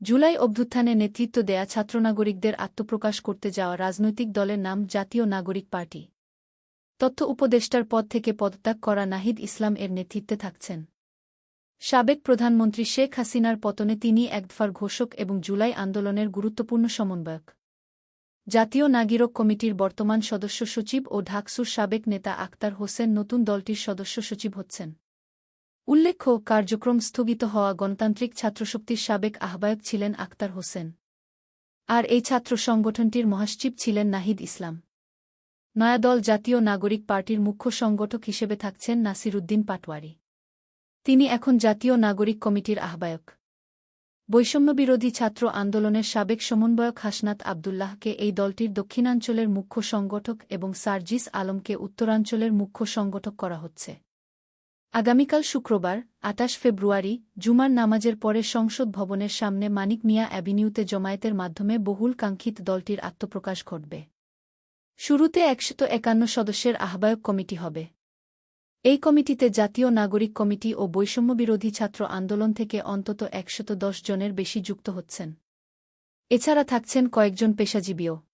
জুলাই অভ্যুত্থানে নেতৃত্ব দেয়া ছাত্রনাগরিকদের আত্মপ্রকাশ করতে যাওয়া রাজনৈতিক দলের নাম জাতীয় নাগরিক পার্টি। তথ্য উপদেষ্টার পদ থেকে পদত্যাগ করা নাহিদ ইসলাম এর নেতৃত্বে থাকছেন। সাবেক প্রধানমন্ত্রী শেখ হাসিনার পতনে তিনি একদফার ঘোষক এবং জুলাই আন্দোলনের গুরুত্বপূর্ণ সমন্বয়ক। জাতীয় নাগরিক কমিটির বর্তমান সদস্য সচিব ও ঢাকসুর সাবেক নেতা আক্তার হোসেন নতুন দলটির সদস্য সচিব হচ্ছেন। উল্লেখ্য, কার্যক্রম স্থগিত হওয়া গণতান্ত্রিক ছাত্রশক্তির সাবেক আহ্বায়ক ছিলেন আক্তার হোসেন। আর এই ছাত্র সংগঠনটির মহাসচিব ছিলেন নাহিদ ইসলাম। নয়াদল জাতীয় নাগরিক পার্টির মুখ্য সংগঠক হিসেবে থাকছেন নাসিরুদ্দিন পাটওয়ারি তিনি এখন জাতীয় নাগরিক কমিটির আহ্বায়ক। বৈষম্যবিরোধী ছাত্র আন্দোলনের সাবেক সমন্বয়ক হাসনাত আবদুল্লাহকে এই দলটির দক্ষিণাঞ্চলের মুখ্য সংগঠক এবং সার্জিস আলমকে উত্তরাঞ্চলের মুখ্য সংগঠক করা হচ্ছে। আগামীকাল শুক্রবার আটাশ ফেব্রুয়ারি, জুমার নামাজের পরে সংসদ ভবনের সামনে মানিক মিয়া অ্যাভিনিউতে জমায়েতের মাধ্যমে বহুল কাঙ্ক্ষিত দলটির আত্মপ্রকাশ ঘটবে। শুরুতে একশত একান্ন সদস্যের আহ্বায়ক কমিটি হবে। এই কমিটিতে জাতীয় নাগরিক কমিটি ও বৈষম্যবিরোধী ছাত্র আন্দোলন থেকে অন্তত একশত জনের বেশি যুক্ত হচ্ছেন। এছাড়া থাকছেন কয়েকজন পেশাজীবীও।